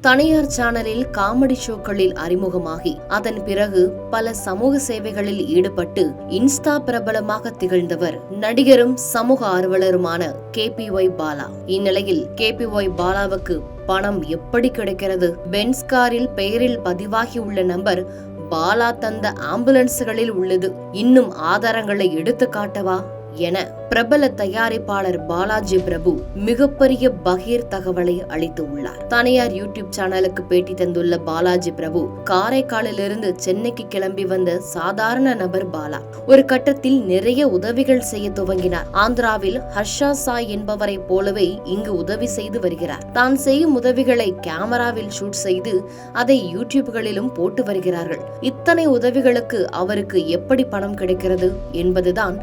தனியார் சேனலில் காமெடி ஷோக்களில் அறிமுகமாகி அதன் பிறகு பல சமூக சேவைகளில் ஈடுபட்டு இன்ஸ்டா பிரபலமாக திகழ்ந்தவர் நடிகரும் சமூக ஆர்வலருமான கே பி ஒய் பாலா. இந்நிலையில் கே பி ஒய் பாலாவுக்கு பணம் எப்படி கிடைக்கிறது? பென்ஸ் காரில் பெயரில் பதிவாகியுள்ள நம்பர் பாலா தந்த ஆம்புலன்ஸ்களில் உள்ளது. இன்னும் ஆதாரங்களை எடுத்து காட்டவா என பிரபல தயாரிப்பாளர் பாலாஜி பிரபு மிகப்பெரிய பகீர் தகவலை அளித்து உள்ளார். தனியார் யூடியூப் சேனலுக்கு பேட்டி தந்துள்ள பாலாஜி பிரபு காரைக்காலிலிருந்து சென்னைக்கு கிளம்பி வந்த சாதாரண நபர் பாலா. ஒரு கட்டத்தில் நிறைய உதவிகள் செய்ய துவங்கினார். ஆந்திராவில் ஹர்ஷா சாய் என்பவரை போலவே இங்கு உதவி செய்து வருகிறார். தான் செய்யும் உதவிகளை கேமராவில் ஷூட் செய்து அதை யூடியூப்களிலும் போட்டு வருகிறார்கள். இத்தனை உதவிகளுக்கு அவருக்கு எப்படி பணம் கிடைக்கிறது என்பதுதான்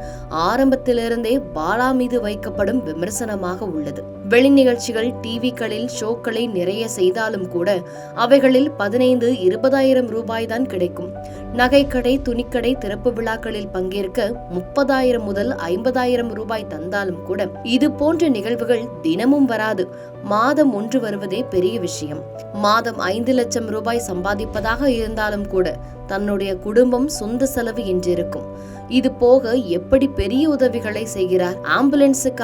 ஆரம்பத்திலிருந்தே பாலா மீது வைக்கப்படும் விமர்சனமாக உள்ளது. வெளி நிகழ்ச்சிகள் டிவிகளில் ஷோக்களை நிறைய செய்தாலும் கூட அவைகளில் பதினைந்து இருபதாயிரம் ரூபாய் தான் கிடைக்கும். நகைக்கடை துணிக்கடை திறப்பு விழாக்களில் பங்கேற்க முப்பதாயிரம் முதல் ஐம்பதாயிரம் ரூபாய் தந்தாலும் கூட இது போன்ற நிகழ்வுகள் தினமும் வராது. மாதம் ஒன்று வருவதே பெரிய விஷயம். மாதம் ஐந்து லட்சம் ரூபாய் சம்பாதிப்பதாக இருந்தாலும் கூட தன்னுடைய குடும்பம் சொந்த செலவு என்றிருக்கும். இது போக எப்படி பெரிய உதவிகளை செய்கிறார் ஆம்புலன்ஸுக்கு